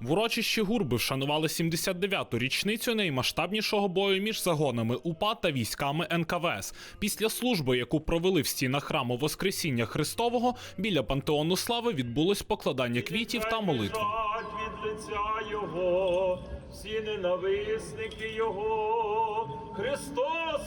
В урочищі Гурби вшанували 79-ту річницю наймасштабнішого бою між загонами УПА та військами НКВС. Після служби, яку провели в стінах храму Воскресіння Христового, біля пантеону слави відбулось покладання квітів та молитва. Від лиця Його, всі ненависники Його, Христос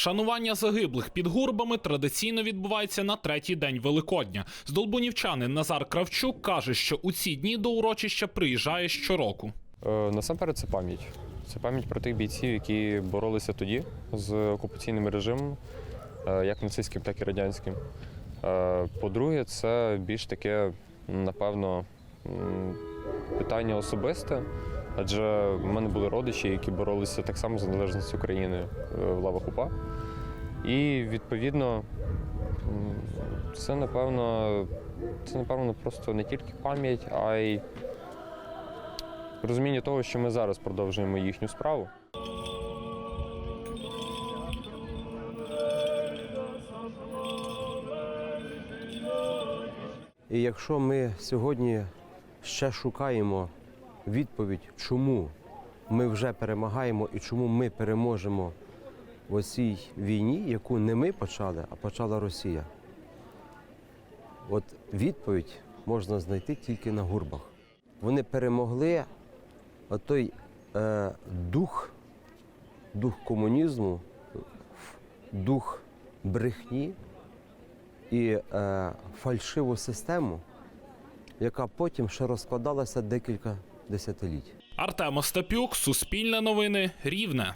Шанування загиблих під гурбами традиційно відбувається на третій день Великодня. Здолбунівчанин Назар Кравчук каже, що у ці дні до урочища приїжджає щороку. Е, Насамперед це пам'ять. Це пам'ять про тих бійців, які боролися тоді з окупаційним режимом, е, як нацистським, так і радянським. Е, По-друге, це більш таке, напевно, питання особисте, адже в мене були родичі, які боролися так само за незалежність України е, в лавах УПА. І відповідно, це напевно, це напевно просто не тільки пам'ять, а й розуміння того, що ми зараз продовжуємо їхню справу. І якщо ми сьогодні ще шукаємо відповідь, чому ми вже перемагаємо і чому ми переможемо в цій війні, яку не ми почали, а почала Росія. От відповідь можна знайти тільки на гурбах. Вони перемогли той е, дух, дух комунізму, дух брехні і е, фальшиву систему, яка потім ще розкладалася декілька десятиліть. Артем Остапюк, Суспільне новини, Рівне.